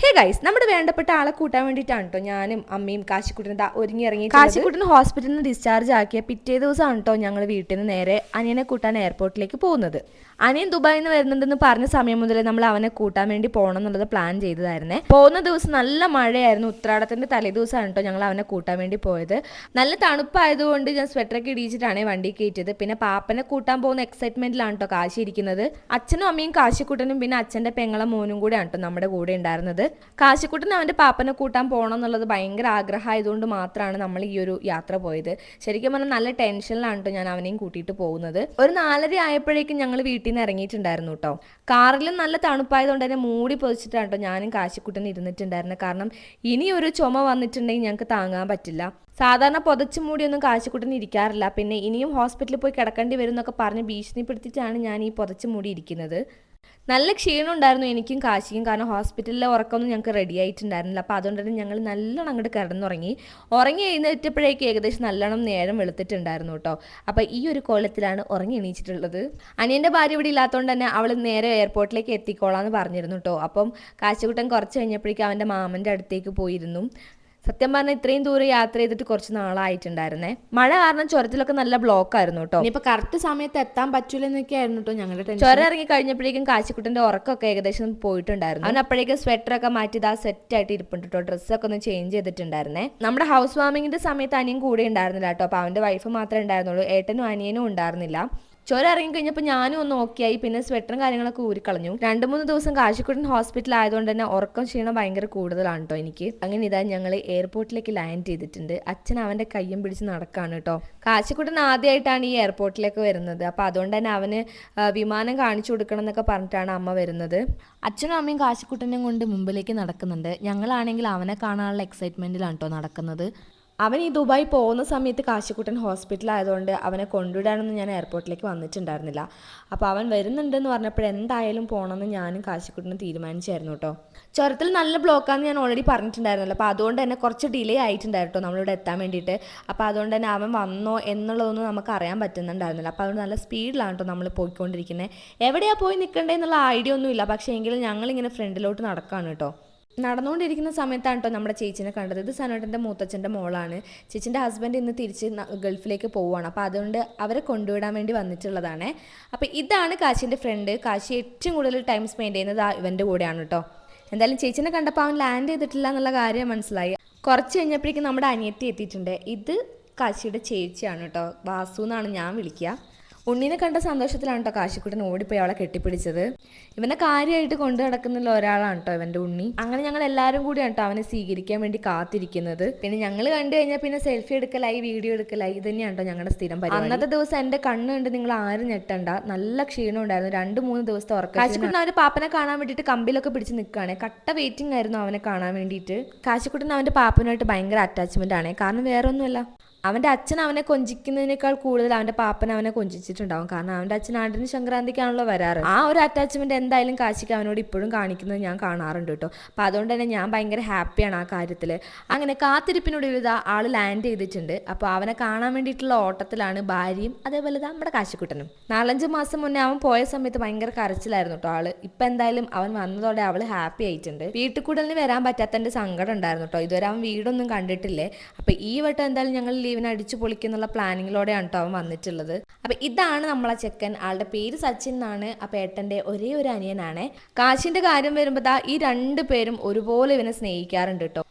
Hey guys നമ്മുടെ വേണ്ടപ്പെട്ട ആളെ കൂട്ടാൻ വേണ്ടിയിട്ടാണ് കേട്ടോ ഞാനും അമ്മയും കാശിക്കുട്ടിനും ഒരുങ്ങി ഇറങ്ങി കാശിക്കുട്ടിന് ഹോസ്പിറ്റലിൽ നിന്ന് ഡിസ്ചാർജ് ആക്കിയ പിറ്റേ ദിവസമാണ് കേട്ടോ ഞങ്ങൾ വീട്ടിൽ നിന്ന് നേരെ അനിയനെ കൂട്ടാൻ എയർപോർട്ടിലേക്ക് പോകുന്നത്. അനിയൻ ദുബായിൽ നിന്ന് വരുന്നുണ്ടെന്ന് പറഞ്ഞ സമയം മുതലേ നമ്മൾ അവനെ കൂട്ടാൻ വേണ്ടി പോകണം എന്നുള്ളത് പ്ലാൻ ചെയ്തതായിരുന്നേ. പോകുന്ന ദിവസം നല്ല മഴയായിരുന്നു. ഉത്രാടത്തിന്റെ തലേദിവസമാണ് കേട്ടോ ഞങ്ങൾ അവനെ കൂട്ടാൻ വേണ്ടി പോയത്. നല്ല തണുപ്പായതുകൊണ്ട് ഞാൻ സ്വെറ്ററൊക്കെ ഇടിച്ചിട്ടാണ് വണ്ടി കയറ്റിയത്. പിന്നെ പാപ്പനെ കൂട്ടാൻ പോകുന്ന എക്സൈറ്റ്മെന്റിലാണ് കേട്ടോ കാശി ഇരിക്കുന്നത്. അച്ഛനും അമ്മയും കാശിക്കുട്ടനും പിന്നെ അച്ഛന്റെ പെങ്ങളെ മോനും കൂടെയാണ് കേട്ടോ നമ്മുടെ കൂടെ ഉണ്ടായിരുന്നത്. കാശിക്കുട്ടൻ അവന്റെ പാപ്പനെ കൂട്ടാൻ പോകണം എന്നുള്ളത് ഭയങ്കര ആഗ്രഹമായതുകൊണ്ട് മാത്രമാണ് നമ്മൾ ഈ ഒരു യാത്ര പോയത്. ശരിക്കും പറഞ്ഞാൽ നല്ല ടെൻഷനിലാണ് കേട്ടോ ഞാൻ അവനെയും കൂട്ടിയിട്ട് പോകുന്നത്. ഒരു നാലര ആയപ്പോഴേക്കും ഞങ്ങൾ വീട്ടിൽ നിന്ന് ഇറങ്ങിയിട്ടുണ്ടായിരുന്നു കേട്ടോ. കാറിലും നല്ല തണുപ്പായതുകൊണ്ട് തന്നെ മൂടി പൊതിച്ചിട്ടാണ് കേട്ടോ ഞാനും കാശിക്കുട്ടനും ഇരുന്നിട്ടുണ്ടായിരുന്നത് കാരണം ഇനി ഒരു ചുമ വന്നിട്ടുണ്ടെങ്കിൽ ഞങ്ങൾക്ക് താങ്ങാൻ പറ്റില്ല. സാധാരണ പുതച്ചു മൂടിയൊന്നും കാശിക്കുട്ടൻ ഇരിക്കാറില്ല. പിന്നെ ഇനിയും ഹോസ്പിറ്റലിൽ പോയി കിടക്കേണ്ടി വരും എന്നൊക്കെ പറഞ്ഞ് ഭീഷണിപ്പെടുത്തിയിട്ടാണ് ഞാൻ ഈ പുതച്ചു മൂടി ഇരിക്കുന്നത്. നല്ല ക്ഷീണം ഉണ്ടായിരുന്നു എനിക്കും കാശിക്കും. കാരണം ഹോസ്പിറ്റലിലെ ഉറക്കമൊന്നും ഞങ്ങൾക്ക് റെഡി ആയിട്ടുണ്ടായിരുന്നില്ല. അപ്പോൾ അതുകൊണ്ട് തന്നെ ഞങ്ങൾ നല്ലോണം അങ്ങോട്ട് കിടന്നുറങ്ങി. ഉറങ്ങി എഴുന്നേറ്റപ്പോഴേക്കും ഏകദേശം നല്ലോണം നേരം വെളുത്തിട്ടുണ്ടായിരുന്നു കേട്ടോ. അപ്പോൾ ഈ ഒരു കോലത്തിലാണ് ഉറങ്ങി എണീച്ചിട്ടുള്ളത്. അനിയന്റെ ഭാര്യ ഇവിടെ ഇല്ലാത്തതുകൊണ്ട് തന്നെ അവൾ നേരെ എയർപോർട്ടിലേക്ക് എത്തിക്കോളാം എന്ന് പറഞ്ഞിരുന്നു കേട്ടോ. അപ്പം കാശിക്കുട്ടൻ കുറച്ച് കഴിഞ്ഞപ്പോഴേക്കും അവന്റെ മാമന്റെ അടുത്തേക്ക് പോയിരുന്നു. സത്യം പറഞ്ഞാൽ ഇത്രയും ദൂരം യാത്ര ചെയ്തിട്ട് കുറച്ച് നാളായിട്ടുണ്ടായിരുന്നേ. മഴ കാരണം ചുരത്തിലൊക്കെ നല്ല ബ്ലോക്ക് ആയിരുന്നു കേട്ടോ ഇനിയിപ്പോ കറക്റ്റ് സമയത്ത് എത്താൻ പറ്റൂലെന്നൊക്കെ ആയിരുന്നു കേട്ടോ ഞങ്ങളുടെ ചുരം ഇറങ്ങി കഴിഞ്ഞപ്പോഴേക്കും കാശിക്കുട്ടന്റെ ഉറക്കമൊക്കെ ഏകദേശം പോയിട്ടുണ്ടായിരുന്നു. അവൻ അപ്പോഴേക്കും സ്വെറ്റർ ഒക്കെ മാറ്റി ഇതാ സെറ്റ് ആയിട്ട് ഇരിപ്പുണ്ട് കേട്ടോ ഡ്രസ്സൊക്കെ ഒന്ന് ചേഞ്ച് ചെയ്തിട്ടുണ്ടായിരുന്നേ. നമ്മുടെ ഹൗസ് വാമിങ്ങിന്റെ സമയത്ത് അനിയൻ കൂടെ ഉണ്ടായിരുന്നില്ല കേട്ടോ അപ്പൊ അവന്റെ വൈഫ് മാത്രമേ ഉണ്ടായിരുന്നുള്ളൂ. ഏട്ടനും അനിയനും ഉണ്ടായിരുന്നില്ല. ചുരം ഇറങ്ങി കഴിഞ്ഞപ്പോൾ ഞാനും ഒന്ന് നോക്കിയായി പിന്നെ സ്വെറ്ററും കാര്യങ്ങളൊക്കെ ഊരിക്കളഞ്ഞു രണ്ട് മൂന്ന് ദിവസം കാശിക്കുട്ടൻ ഹോസ്പിറ്റൽ ആയതുകൊണ്ട് തന്നെ ഉറക്കം ക്ഷീണം ഭയങ്കര കൂടുതലാണ് കേട്ടോ എനിക്ക്. അങ്ങനെ ഇതാ ഞങ്ങൾ എയർപോർട്ടിലേക്ക് ലാൻഡ് ചെയ്തിട്ടുണ്ട്. അച്ഛൻ അവന്റെ കയ്യും പിടിച്ച് നടക്കാണ് കേട്ടോ കാശിക്കുട്ടൻ ആദ്യമായിട്ടാണ് ഈ എയർപോർട്ടിലേക്ക് വരുന്നത്. അപ്പോൾ അതുകൊണ്ട് തന്നെ അവന് വിമാനം കാണിച്ചു കൊടുക്കണം എന്നൊക്കെ പറഞ്ഞിട്ടാണ് അമ്മ വരുന്നത്. അച്ഛനും അമ്മയും കാശിക്കുട്ടനെയും കൊണ്ട് മുമ്പിലേക്ക് നടക്കുന്നുണ്ട്. ഞങ്ങളാണെങ്കിൽ അവനെ കാണാനുള്ള എക്സൈറ്റ്മെന്റിലാണ് കേട്ടോ നടക്കുന്നത്. അവൻ ഈ ദുബായ് പോകുന്ന സമയത്ത് കാശിക്കുട്ടൻ ഹോസ്പിറ്റൽ ആയതുകൊണ്ട് അവനെ കൊണ്ടുവിടാനൊന്നും ഞാൻ എയർപോർട്ടിലേക്ക് വന്നിട്ടുണ്ടായിരുന്നില്ല. അപ്പോൾ അവൻ വരുന്നുണ്ടെന്ന് പറഞ്ഞപ്പോൾ എന്തായാലും പോകണമെന്ന് ഞാനും കാശിക്കുട്ടനും തീരുമാനിച്ചായിരുന്നു കേട്ടോ. ചുരത്തിൽ നല്ല ബ്ലോക്കാന്ന് ഞാൻ ഓൾറെഡി പറഞ്ഞിട്ടുണ്ടായിരുന്നല്ലോ. അപ്പോൾ അതുകൊണ്ട് തന്നെ കുറച്ച് ഡിലേ ആയിട്ടുണ്ടായിരുന്നു കേട്ടോ നമ്മളിവിടെ എത്താൻ വേണ്ടിയിട്ട്. അപ്പോൾ അതുകൊണ്ട് തന്നെ അവൻ വന്നോ എന്നുള്ളതൊന്നും നമുക്ക് അറിയാൻ പറ്റുന്നുണ്ടായിരുന്നില്ല. അപ്പോൾ അതുകൊണ്ട് നല്ല സ്പീഡിലാണ് കേട്ടോ നമ്മൾ പോയിക്കൊണ്ടിരിക്കുന്നത് എവിടെയാണ് പോയി നിൽക്കേണ്ടതെന്നുള്ള ഐഡിയ ഒന്നുമില്ല. പക്ഷേ എങ്കിലും ഞങ്ങളിങ്ങനെ ഫ്രണ്ടിലോട്ട് നടക്കുകയാണ് കേട്ടോ. നടന്നുകൊണ്ടിരിക്കുന്ന സമയത്താണ് കേട്ടോ നമ്മുടെ ചേച്ചിനെ കണ്ടത്. ഇത് സനോട്ടന്റെ മൂത്തച്ഛന്റെ മോളാണ്. ചേച്ചിന്റെ ഹസ്ബൻഡ് ഇന്ന് തിരിച്ച് ഗൾഫിലേക്ക് പോവുകയാണ് അപ്പോൾ അതുകൊണ്ട് അവരെ കൊണ്ടുവിടാൻ വേണ്ടി വന്നിട്ടുള്ളതാണ്. അപ്പോൾ ഇതാണ് കാശിന്റെ ഫ്രണ്ട് കാശി ഏറ്റവും കൂടുതൽ ടൈം സ്പെൻഡ് ചെയ്യുന്നത് ആ ഇവന്റെ കൂടെയാണ് കേട്ടോ എന്തായാലും ചേച്ചിനെ കണ്ടപ്പോൾ അവൻ ലാൻഡ് ചെയ്തിട്ടില്ല എന്നുള്ള കാര്യം മനസ്സിലായി. കുറച്ച് കഴിഞ്ഞപ്പോഴേക്കും നമ്മുടെ അനിയത്തി എത്തിയിട്ടുണ്ട്. ഇത് കാശിയുടെ ചേച്ചിയാണ് കേട്ടോ വാസു എന്നാണ് ഞാൻ വിളിക്കുക. ഉണ്ണിനെ കണ്ട സന്തോഷത്തിലാണ് കേട്ടോ കാശിക്കുട്ടൻ ഓടിപ്പോയി അവളെ കെട്ടിപ്പിടിച്ചത്. ഇവനെ കാര്യമായിട്ട് കൊണ്ടു നടക്കുന്നുള്ള ഒരാളാണ് കേട്ടോ ഇവന്റെ ഉണ്ണി. അങ്ങനെ ഞങ്ങൾ എല്ലാവരും കൂടിയാണ് കേട്ടോ അവനെ സ്വീകരിക്കാൻ വേണ്ടി കാത്തിരിക്കുന്നത്. പിന്നെ ഞങ്ങൾ കണ്ടു കഴിഞ്ഞാൽ പിന്നെ സെൽഫി എടുക്കലായി വീഡിയോ എടുക്കലായി ഇത് തന്നെയാണ് കേട്ടോ ഞങ്ങളുടെ സ്ഥിരം പരിപാടി. അന്നത്തെ ദിവസം എന്റെ കണ്ണ് കണ്ട് നിങ്ങൾ ആരും ഞെട്ടണ്ട. നല്ല ക്ഷീണം ഉണ്ടായിരുന്നു. രണ്ട് മൂന്ന് ദിവസത്തെ ഉറക്കം. കാശിക്കുട്ടൻ അവന്റെ പാപ്പനെ കാണാൻ വേണ്ടിയിട്ട് കമ്പിലൊക്കെ പിടിച്ച് നിൽക്കുകയാണ്. കട്ട വെയിറ്റിംഗ് ആയിരുന്നു അവനെ കാണാൻ വേണ്ടിയിട്ട്. കാശിക്കുട്ടൻ അവന്റെ പാപ്പനുമായിട്ട് ഭയങ്കര അറ്റാച്ച്മെന്റ് ആണ്. കാരണം വേറെ ഒന്നുമല്ല അവന്റെ അച്ഛൻ അവനെ കൊഞ്ചിക്കുന്നതിനേക്കാൾ കൂടുതൽ അവന്റെ പാപ്പൻ അവനെ കൊഞ്ചിച്ചിട്ടുണ്ടാവും. കാരണം അവന്റെ അച്ഛൻ ആണ്ടിന് സംക്രാന്തിക്കാണല്ലോ വരാറ്. ആ ഒരു അറ്റാച്ച്മെന്റ് എന്തായാലും കാശിക്ക് അവനോട് ഇപ്പോഴും കാണിക്കുന്നത് ഞാൻ കാണാറുണ്ട് കേട്ടോ. അപ്പം അതുകൊണ്ട് തന്നെ ഞാൻ ഭയങ്കര ഹാപ്പിയാണ് ആ കാര്യത്തിൽ അങ്ങനെ കാത്തിരിപ്പിനൊടുവിൽ ഇതാ ആൾ ലാൻഡ് ചെയ്തിട്ടുണ്ട്. അപ്പോൾ അവനെ കാണാൻ വേണ്ടിയിട്ടുള്ള ഓട്ടത്തിലാണ് ഭാര്യയും അതേപോലെ നമ്മുടെ കാശിക്കുട്ടനും. നാലഞ്ച് മാസം മുന്നേ അവൻ പോയ സമയത്ത് ഭയങ്കര കരച്ചിലായിരുന്നു കേട്ടോ ആൾ. ഇപ്പം എന്തായാലും അവൻ വന്നതോടെ അവൾ ഹാപ്പി ആയിട്ടുണ്ട്. വീട്ടിൽ കൂടലിന് വരാൻ പറ്റാത്തതിന്റെ സങ്കടം ഉണ്ടായിരുന്നു കേട്ടോ. ഇതുവരെ അവൻ വീടൊന്നും കണ്ടിട്ടില്ലേ? അപ്പം ഈ വട്ടം എന്തായാലും ഞങ്ങൾ ലീവിന് അടിച്ചു പൊളിക്കുന്നുള്ള പ്ലാനിങ്ങിലൂടെയാണ് കേട്ടോ അവൻ വന്നിട്ടുള്ളത്. അപ്പം ഇതാണ് നമ്മളെ ചെക്കൻ. ആളുടെ പേര് സച്ചിൻ എന്നാണ്. ആ ഏട്ടന്റെ ഒരേ ഒരു അനിയനാണ്. കാശിന്റെ കാര്യം വരുമ്പോൾ ദാ ഈ രണ്ട് പേരും ഒരുപോലെ ഇവനെ സ്നേഹിക്കാറുണ്ട് കേട്ടോ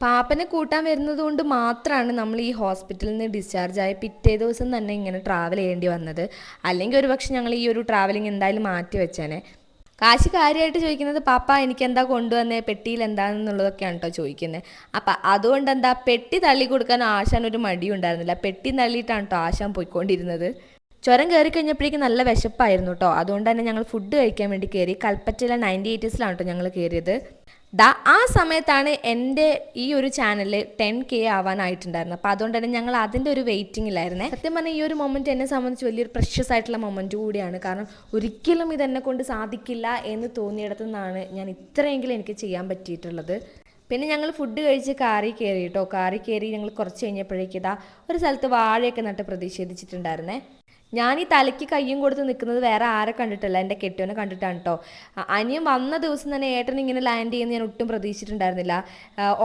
പാപ്പനെ കൂട്ടാൻ വരുന്നത് കൊണ്ട് മാത്രമാണ് നമ്മൾ ഈ ഹോസ്പിറ്റലിൽ നിന്ന് ഡിസ്ചാർജ് ആയ പിറ്റേ ദിവസം തന്നെ ഇങ്ങനെ ട്രാവൽ ചെയ്യേണ്ടി വന്നത്. അല്ലെങ്കിൽ ഒരുപക്ഷെ ഞങ്ങൾ ഈ ഒരു ട്രാവലിംഗ് എന്തായാലും മാറ്റി വെച്ചേനെ. കാശി കാര്യമായിട്ട് ചോദിക്കുന്നത് പാപ്പ എനിക്ക് എന്താ കൊണ്ടുവന്നേ? പെട്ടിയിൽ എന്താണെന്നുള്ളതൊക്കെയാണ് കേട്ടോ ചോദിക്കുന്നത് അപ്പം അതുകൊണ്ട് എന്താ പെട്ടി തള്ളി കൊടുക്കാൻ ആശാൻ ഒരു മടിയും ഉണ്ടായിരുന്നില്ല പെട്ടി തള്ളിയിട്ടാണ് കേട്ടോ ആശാൻ പോയിക്കൊണ്ടിരുന്നത്. ചുരം കയറി കഴിഞ്ഞപ്പോഴേക്കും നല്ല വിശപ്പായിരുന്നു കേട്ടോ അതുകൊണ്ട് തന്നെ ഞങ്ങൾ ഫുഡ് കഴിക്കാൻ വേണ്ടി കയറി കൽപ്പറ്റയിലെ നയന്റി എയ്റ്റീസിലാണ് കേട്ടോ ഞങ്ങൾ കയറിയത് ദാ ആ സമയത്താണ് എന്റെ ഈ ഒരു ചാനൽ ടെൻ കെ ആവാനായിട്ടുണ്ടായിരുന്നത്. അപ്പോൾ അതുകൊണ്ട് തന്നെ ഞങ്ങൾ അതിന്റെ ഒരു വെയിറ്റിങ്ങിലായിരുന്നേ സത്യം പറഞ്ഞാൽ ഈ ഒരു മൊമെന്റ് എന്നെ സംബന്ധിച്ച് വലിയൊരു പ്രഷ്യസ് ആയിട്ടുള്ള മൊമെന്റ് കൂടിയാണ്. കാരണം ഒരിക്കലും ഇതെന്നെ കൊണ്ട് സാധിക്കില്ല എന്ന് തോന്നിയിടത്തു നിന്നാണ് ഞാൻ ഇത്രയെങ്കിലും എനിക്ക് ചെയ്യാൻ പറ്റിയിട്ടുള്ളത്. പിന്നെ ഞങ്ങൾ ഫുഡ് കഴിച്ച് കാറി കയറി കേട്ടോ. കാറി കയറി ഞങ്ങൾ കുറച്ച് കഴിഞ്ഞപ്പോഴേക്കിതാ ഒരു സ്ഥലത്ത് വാഴയൊക്കെ നട്ട് പ്രതിഷേധിച്ചിട്ടുണ്ടായിരുന്നേ. ഞാൻ ഈ തലയ്ക്ക് കയ്യും കൊടുത്ത് നിൽക്കുന്നത് വേറെ ആരെ കണ്ടിട്ടില്ല? എന്റെ കെട്ടിയോനെ കണ്ടിട്ടാണ് കേട്ടോ അനിയൻ വന്ന ദിവസം തന്നെ ഏട്ടൻ ഇങ്ങനെ ലാൻഡ് ചെയ്യുന്ന ഞാൻ ഒട്ടും പ്രതീക്ഷിച്ചിട്ടുണ്ടായിരുന്നില്ല.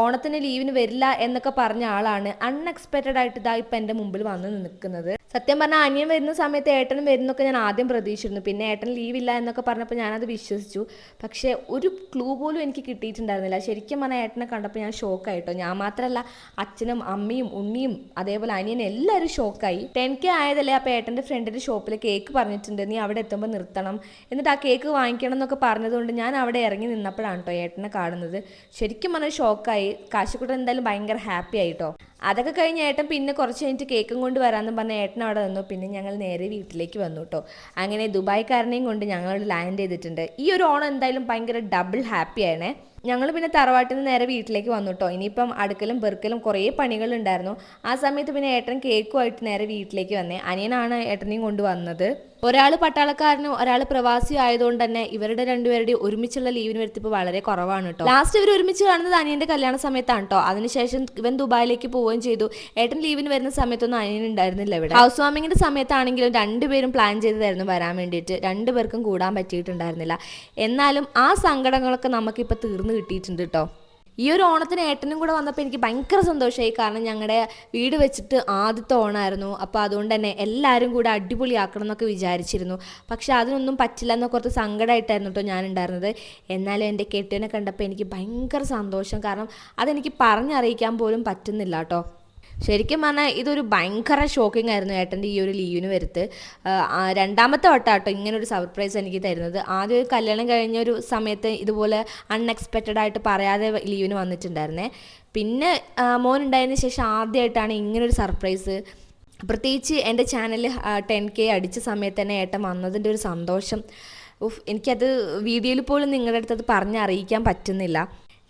ഓണത്തിന് ലീവിന് വരില്ല എന്നൊക്കെ പറഞ്ഞ ആളാണ് അൺഎക്സ്പെക്റ്റഡ് ആയിട്ട് ഇതാ ഇപ്പം എന്റെ മുമ്പിൽ വന്ന് നിൽക്കുന്നത്. സത്യം പറഞ്ഞാൽ അനിയൻ വരുന്ന സമയത്ത് ഏട്ടനും വരുന്നൊക്കെ ഞാൻ ആദ്യം പ്രതീക്ഷിച്ചിരുന്നു. പിന്നെ ഏട്ടൻ ലീവില്ല എന്നൊക്കെ പറഞ്ഞപ്പോൾ ഞാനത് വിശ്വസിച്ചു. പക്ഷേ ഒരു ക്ലൂ പോലും എനിക്ക് കിട്ടിയിട്ടുണ്ടായിരുന്നില്ല. ശരിക്കും പറഞ്ഞാൽ ഏട്ടനെ കണ്ടപ്പോൾ ഞാൻ ഷോക്കായിട്ടോ ഞാൻ മാത്രമല്ല അച്ഛനും അമ്മയും ഉണ്ണിയും അതേപോലെ അനിയനും എല്ലാവരും ഷോക്കായി ടെൻ കെ ആയതല്ലേ അപ്പോൾ ഏട്ടന്റെ ഫ്രണ്ടിന്റെ ഷോപ്പിൽ കേക്ക് പറഞ്ഞിട്ടുണ്ട്. നീ അവിടെ എത്തുമ്പോൾ നിർത്തണം. എന്നിട്ട് ആ കേക്ക് വാങ്ങിക്കണം എന്നൊക്കെ പറഞ്ഞതുകൊണ്ട് ഞാൻ അവിടെ ഇറങ്ങി നിന്നപ്പോഴാണ് കേട്ടോ ഏട്ടനെ കാണുന്നത്. ശരിക്കും പറഞ്ഞാൽ ഷോക്കായി കാശിക്കുട്ടൻ എന്തായാലും ഭയങ്കര ഹാപ്പി ആയിട്ടോ അതൊക്കെ കഴിഞ്ഞ് ഏട്ടൻ പിന്നെ കുറച്ച് കഴിഞ്ഞിട്ട് കേക്കും കൊണ്ട് വരാമെന്ന് പറഞ്ഞ ഏട്ടൻ അവിടെ നിന്നു. പിന്നെ ഞങ്ങൾ നേരെ വീട്ടിലേക്ക് വന്നു കേട്ടോ അങ്ങനെ ദുബായ്ക്കാരനെയും കൊണ്ട് ഞങ്ങൾ ലാൻഡ് ചെയ്തിട്ടുണ്ട്. ഈ ഒരു ഓണം എന്തായാലും ഭയങ്കര ഡബിൾ ഹാപ്പി ആണേ. ഞങ്ങൾ പിന്നെ തറവാട്ടിൽ നിന്ന് നേരെ വീട്ടിലേക്ക് വന്നു കേട്ടോ ഇനിയിപ്പം അടുക്കലും പെറുക്കലും കുറേ പണികളുണ്ടായിരുന്നു ആ സമയത്ത് പിന്നെ ഏട്ടൻ കേക്കുമായിട്ട് നേരെ വീട്ടിലേക്ക് വന്നേ. അനിയനാണ് ഏട്ടനെയും കൊണ്ട് വന്നത്. ഒരാൾ പട്ടാളക്കാരനും ഒരാൾ പ്രവാസി ആയതുകൊണ്ട് തന്നെ ഇവരുടെ രണ്ടുപേരുടെയും ഒരുമിച്ചുള്ള ലീവിന് വരുത്തിപ്പ് വളരെ കുറവാണ് കേട്ടോ ലാസ്റ്റ് ഇവർ ഒരുമിച്ച് കാണുന്നത് അനിയന്റെ കല്യാണ സമയത്താണ് കേട്ടോ അതിനുശേഷം ഇവൻ ദുബായിലേക്ക് പോവുകയും ചെയ്തു. ഏട്ടൻ ലീവിന് വരുന്ന സമയത്തൊന്നും അനിയൻ ഉണ്ടായിരുന്നില്ല ഇവിടെ. ഹൗസ് വാമിങ്ങിന്റെ സമയത്താണെങ്കിലും രണ്ടുപേരും പ്ലാൻ ചെയ്തതായിരുന്നു വരാൻ വേണ്ടിയിട്ട്. രണ്ടുപേർക്കും കൂടാൻ പറ്റിയിട്ടുണ്ടായിരുന്നില്ല. എന്നാലും ആ സങ്കടങ്ങളൊക്കെ നമുക്കിപ്പോൾ തീർന്നു കിട്ടിയിട്ടുണ്ട് കേട്ടോ ഈ ഒരു ഓണത്തിന് ഏട്ടനും കൂടെ വന്നപ്പോൾ എനിക്ക് ഭയങ്കര സന്തോഷമായി കാരണം ഞങ്ങളുടെ വീട് വെച്ചിട്ട് ആദ്യത്തെ ഓണമായിരുന്നു അപ്പോൾ അതുകൊണ്ട് തന്നെ എല്ലാവരും കൂടെ അടിപൊളിയാക്കണം എന്നൊക്കെ വിചാരിച്ചിരുന്നു. പക്ഷെ അതിനൊന്നും പറ്റില്ല എന്നൊക്കെ കുറച്ച് സങ്കടമായിട്ടായിരുന്നു കേട്ടോ ഞാൻ ഉണ്ടായിരുന്നത് എന്നാലും എന്റെ കെട്ടിയനെ കണ്ടപ്പോൾ എനിക്ക് ഭയങ്കര സന്തോഷം. കാരണം അതെനിക്ക് പറഞ്ഞറിയിക്കാൻ പോലും പറ്റുന്നില്ല കേട്ടോ ശരിക്കും പറഞ്ഞാൽ ഇതൊരു ഭയങ്കര ഷോക്കിംഗ് ആയിരുന്നു ഏട്ടന്റെ ഈ ഒരു ലീവിന് വരുത്ത്. രണ്ടാമത്തെ വട്ടം കേട്ടോ ഇങ്ങനെ ഒരു സർപ്രൈസ് എനിക്ക് തരുന്നത്. ആദ്യം ഒരു കല്യാണം കഴിഞ്ഞ ഒരു സമയത്ത് ഇതുപോലെ അൺഎക്സ്പെക്റ്റഡ് ആയിട്ട് പറയാതെ ലീവിന് വന്നിട്ടുണ്ടായിരുന്നേ. പിന്നെ മോനുണ്ടായതിന് ശേഷം ആദ്യമായിട്ടാണ് ഇങ്ങനൊരു സർപ്രൈസ് പ്രത്യേകിച്ച് എന്റെ ചാനൽ ടെൻ കെ അടിച്ച സമയത്ത് തന്നെ ഏട്ടൻ വന്നതിന്റെ ഒരു സന്തോഷം. ഉഫ് എനിക്കത് വീഡിയോയിൽ പോലും നിങ്ങളുടെ അടുത്തത് പറഞ്ഞ് അറിയിക്കാൻ പറ്റുന്നില്ല.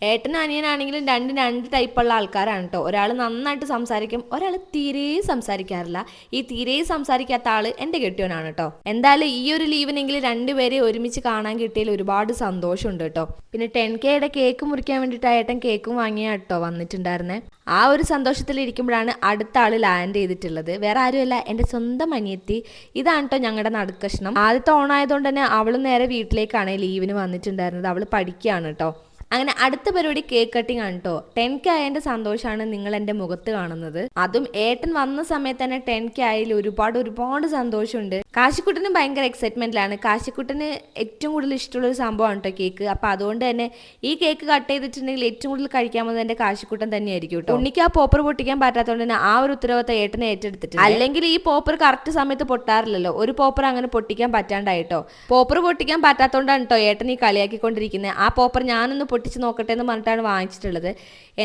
ഏട്ടനും അനിയനാണെങ്കിലും രണ്ട് രണ്ട് ടൈപ്പുള്ള ആൾക്കാരാണ് കേട്ടോ ഒരാൾ നന്നായിട്ട് സംസാരിക്കും ഒരാൾ തീരെ സംസാരിക്കാറില്ല. ഈ തീരെ സംസാരിക്കാത്ത ആൾ എന്റെ കെട്ടിയോനാണ് കേട്ടോ എന്തായാലും ഈ ഒരു ലീവിനെങ്കിലും രണ്ടുപേരെ ഒരുമിച്ച് കാണാൻ കിട്ടിയതിൽ ഒരുപാട് സന്തോഷമുണ്ട് കേട്ടോ പിന്നെ ടെൻ കെയുടെ കേക്ക് മുറിക്കാൻ വേണ്ടിയിട്ട് ഏട്ടൻ കേക്കും വാങ്ങിയാ കേട്ടോ വന്നിട്ടുണ്ടായിരുന്നേ. ആ ഒരു സന്തോഷത്തിൽ സന്തോഷത്തിലിരിക്കുമ്പോഴാണ് അടുത്ത ആൾ ലാൻഡ് ചെയ്തിട്ടുള്ളത്. വേറെ ആരുമല്ല എന്റെ സ്വന്തം അനിയത്തി. ഇതാണ് കേട്ടോ ഞങ്ങളുടെ നടുക്കഷ്ണം. ആദ്യത്തെ ഓണായതുകൊണ്ട് തന്നെ അവൾ നേരെ വീട്ടിലേക്കാണ് ലീവിന് വന്നിട്ടുണ്ടായിരുന്നത്. അവൾ പഠിക്കുകയാണ് കേട്ടോ അങ്ങനെ അടുത്ത പരിപാടി കേക്ക് കട്ടിംഗ് ആണ് കേട്ടോ ടെൻ കെ ആയതിന്റെ സന്തോഷമാണ് നിങ്ങൾ എന്റെ മുഖത്ത് കാണുന്നത്. അതും ഏട്ടൻ വന്ന സമയത്ത് തന്നെ ടെൻ കെ ആയതിൽ ഒരുപാട് ഒരുപാട് സന്തോഷമുണ്ട്. കാശിക്കുട്ടനും ഭയങ്കര എക്സൈറ്റ്മെന്റിലാണ് കാശിക്കുട്ടന് ഏറ്റവും കൂടുതൽ ഇഷ്ടമുള്ള ഒരു സംഭവമാണ് കേട്ടോ കേക്ക് അപ്പൊ അതുകൊണ്ട് തന്നെ ഈ കേക്ക് കട്ട് ചെയ്തിട്ടുണ്ടെങ്കിൽ ഏറ്റവും കൂടുതൽ കഴിക്കാൻ പോകുന്നത് എന്റെ കാശിക്കുട്ടൻ തന്നെയായിരിക്കും കേട്ടോ ഉണ്ണിക്ക് ആ പോപ്പർ പൊട്ടിക്കാൻ പറ്റാത്തതുകൊണ്ട് തന്നെ ആ ഒരു ഉത്തരവാദിത്തം ഏട്ടനെ ഏറ്റെടുത്തിട്ട് അല്ലെങ്കിൽ ഈ പോപ്പർ കറക്റ്റ് സമയത്ത് പൊട്ടാറില്ലല്ലോ. ഒരു പോപ്പർ അങ്ങനെ പൊട്ടിക്കാൻ പറ്റാണ്ടായിട്ടോ പോപ്പർ പൊട്ടിക്കാൻ പറ്റാത്തതുകൊണ്ടാണ് കേട്ടോ ഏട്ടൻ ഈ കളിയാക്കിക്കൊണ്ടിരിക്കുന്നത്. ആ പോപ്പർ ഞാനൊന്ന് പൊട്ടിച്ച് നോക്കട്ടെ എന്ന് പറഞ്ഞിട്ടാണ് വാങ്ങിച്ചിട്ടുള്ളത്.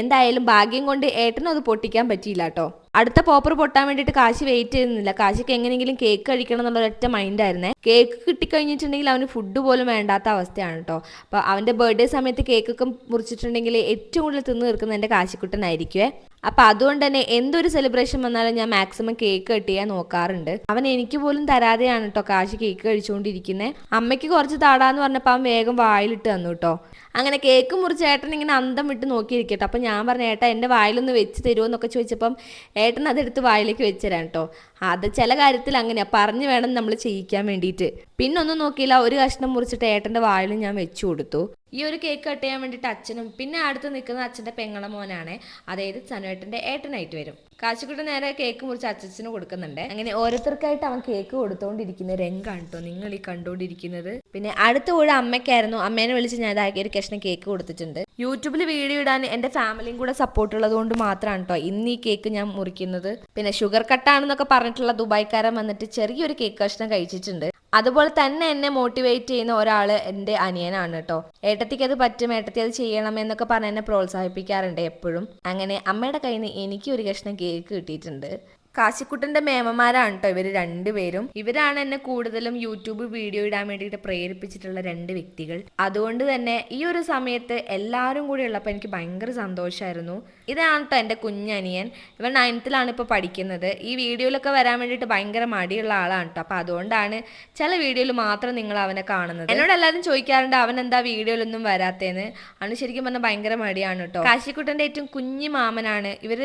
എന്തായാലും ഭാഗ്യം കൊണ്ട് ഏട്ടനും അത് പൊട്ടിക്കാൻ പറ്റിയില്ല കേട്ടോ. അടുത്ത പോപ്പർ പൊട്ടാൻ വേണ്ടിയിട്ട് കാശി വെയിറ്റ് ചെയ്യുന്നില്ല. കാശിക്ക് എങ്ങനെയെങ്കിലും കേക്ക് കഴിക്കണം എന്നുള്ള ഒറ്റ മൈൻഡായിരുന്നേ കേക്ക് കിട്ടിക്കഴിഞ്ഞിട്ടുണ്ടെങ്കിൽ അവന് ഫുഡ് പോലും വേണ്ടാത്ത അവസ്ഥയാണ് കേട്ടോ അപ്പോൾ അവന്റെ ബർത്ത്ഡേ സമയത്ത് കേക്കൊക്കെ മുറിച്ചിട്ടുണ്ടെങ്കിൽ ഏറ്റവും കൂടുതൽ തിന്നു തീർക്കുന്നത് എന്റെ കാശിക്കുട്ടനായിരിക്കുവേ. അപ്പം അതുകൊണ്ട് തന്നെ എന്തൊരു സെലിബ്രേഷൻ വന്നാലും ഞാൻ മാക്സിമം കേക്ക് കട്ട് ചെയ്യാൻ നോക്കാറുണ്ട്. അവൻ എനിക്ക് പോലും തരാതെയാണ് കേട്ടോ കാശ് കേക്ക് കഴിച്ചുകൊണ്ടിരിക്കുന്നത് അമ്മയ്ക്ക് കുറച്ച് താടാന്ന് പറഞ്ഞപ്പോൾ അവൻ വേഗം വായിലിട്ട് തന്നു കേട്ടോ അങ്ങനെ കേക്ക് മുറിച്ച് ഏട്ടൻ ഇങ്ങനെ അന്തം വിട്ട് നോക്കിയിരിക്കട്ടോ. അപ്പം ഞാൻ പറഞ്ഞ ഏട്ടാ എന്റെ വായിലൊന്ന് വെച്ച് തരുമോ എന്നൊക്കെ ചോദിച്ചപ്പം ഏട്ടൻ അതെടുത്ത് വായിലേക്ക് വെച്ചു തരാം കേട്ടോ അത് ചില കാര്യത്തിൽ അങ്ങനെയാണ് പറഞ്ഞു വേണം നമ്മൾ ചെയ്യിക്കാൻ വേണ്ടിയിട്ട്. പിന്നെ ഒന്നും നോക്കിയില്ല. ഒരു കഷ്ണം മുറിച്ചിട്ട് ഏട്ടന്റെ വായിലും ഞാൻ വെച്ചു കൊടുത്തു. ഈ ഒരു കേക്ക് കട്ട് ചെയ്യാൻ വേണ്ടിയിട്ട് അച്ഛനും പിന്നെ അടുത്ത് നിൽക്കുന്ന അച്ഛന്റെ പെങ്ങള മോനാണ്. അതായത് സനുവേട്ടന്റെ ഏട്ടനായിട്ട് വരും. കാശിക്കുട്ടി നേരെ കേക്ക് മുറിച്ച് അച്ഛന് കൊടുക്കുന്നുണ്ട്. അങ്ങനെ ഓരോരുത്തർക്കായിട്ട് അവൻ കേക്ക് കൊടുത്തോണ്ടിരിക്കുന്ന രംഗാണ് കേട്ടോ നിങ്ങൾ ഈ കണ്ടുകൊണ്ടിരിക്കുന്നത് പിന്നെ അടുത്ത കൂടെ അമ്മയ്ക്കായിരുന്നു. അമ്മേനെ വിളിച്ച് ഞാൻ ഇതാക്കി ഒരു കഷ്ണം കേക്ക് കൊടുത്തിട്ടുണ്ട്. യൂട്യൂബിൽ വീഡിയോ ഇടാൻ എന്റെ ഫാമിലിയും കൂടെ സപ്പോർട്ട് ഉള്ളത് കൊണ്ട് മാത്രമാണ് കേട്ടോ ഇന്ന് ഈ കേക്ക് ഞാൻ മുറിക്കുന്നത്. പിന്നെ ഷുഗർ കട്ടാണെന്നൊക്കെ പറഞ്ഞിട്ടുള്ള ദുബായ്ക്കാരൻ വന്നിട്ട് ചെറിയൊരു കേക്ക് കഷ്ണം കഴിച്ചിട്ടുണ്ട്. അതുപോലെ തന്നെ എന്നെ മോട്ടിവേറ്റ് ചെയ്യുന്ന ഒരാൾ എന്റെ അനിയനാണ് കേട്ടോ. ഏട്ടത്തിക്ക് അത് പറ്റും ഏട്ടത്തി അത് ചെയ്യണം എന്നൊക്കെ പറഞ്ഞ് എന്നെ പ്രോത്സാഹിപ്പിക്കാറുണ്ട് എപ്പോഴും. അങ്ങനെ അമ്മയുടെ കയ്യിൽ നിന്ന് എനിക്ക് ഒരു കഷ്ണം കേക്ക് കിട്ടിയിട്ടുണ്ട്. കാശിക്കുട്ടന്റെ മേമമാരാണ് കേട്ടോ ഇവർ രണ്ടുപേരും. ഇവരാണ് എന്നെ കൂടുതലും യൂട്യൂബ് വീഡിയോ ഇടാൻ വേണ്ടിയിട്ട് പ്രേരിപ്പിച്ചിട്ടുള്ള രണ്ട് വ്യക്തികൾ. അതുകൊണ്ട് തന്നെ ഈ ഒരു സമയത്ത് എല്ലാവരും കൂടി ഉള്ളപ്പോൾ എനിക്ക് ഭയങ്കര സന്തോഷമായിരുന്നു ഇതാണ് കേട്ടോ എന്റെ കുഞ്ഞനിയൻ. ഇവൻ നയൻത്തിലാണ് ഇപ്പോൾ പഠിക്കുന്നത്. ഈ വീഡിയോയിലൊക്കെ വരാൻ വേണ്ടിയിട്ട് ഭയങ്കര മടിയുള്ള ആളാണ് കേട്ടോ അപ്പോൾ അതുകൊണ്ടാണ് ചില വീഡിയോയിൽ മാത്രം നിങ്ങൾ അവനെ കാണുന്നത്. എന്നോട് എല്ലാവരും ചോദിക്കാറുണ്ട് അവൻ എന്താ വീഡിയോയിലൊന്നും വരാത്തേന്ന്? അവന് ശരിക്കും പറഞ്ഞാൽ ഭയങ്കര മടിയാണ് കേട്ടോ. കാശിക്കുട്ടന്റെ ഏറ്റവും കുഞ്ഞു മാമനാണ്. ഇവർ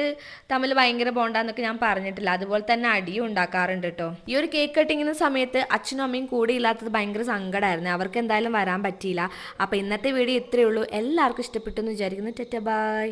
തമ്മിൽ ഭയങ്കര ബോണ്ടാന്നൊക്കെ ഞാൻ പറഞ്ഞിട്ടില്ല. അതുപോലെ തന്നെ അടിയും ഉണ്ടാക്കാറുണ്ട് കേട്ടോ. ഈ ഒരു കേക്ക് കട്ടിങ്ങിന് സമയത്ത് അച്ഛനും അമ്മയും കൂടെ ഇല്ലാത്തത് ഭയങ്കര സങ്കടമായിരുന്നു അവർക്ക് എന്തായാലും വരാൻ പറ്റിയില്ല. അപ്പോൾ ഇന്നത്തെ വീഡിയോ ഇത്രയേ ഉള്ളൂ. എല്ലാവർക്കും ഇഷ്ടപ്പെട്ടു എന്ന് വിചാരിക്കുന്നു. Tata bye.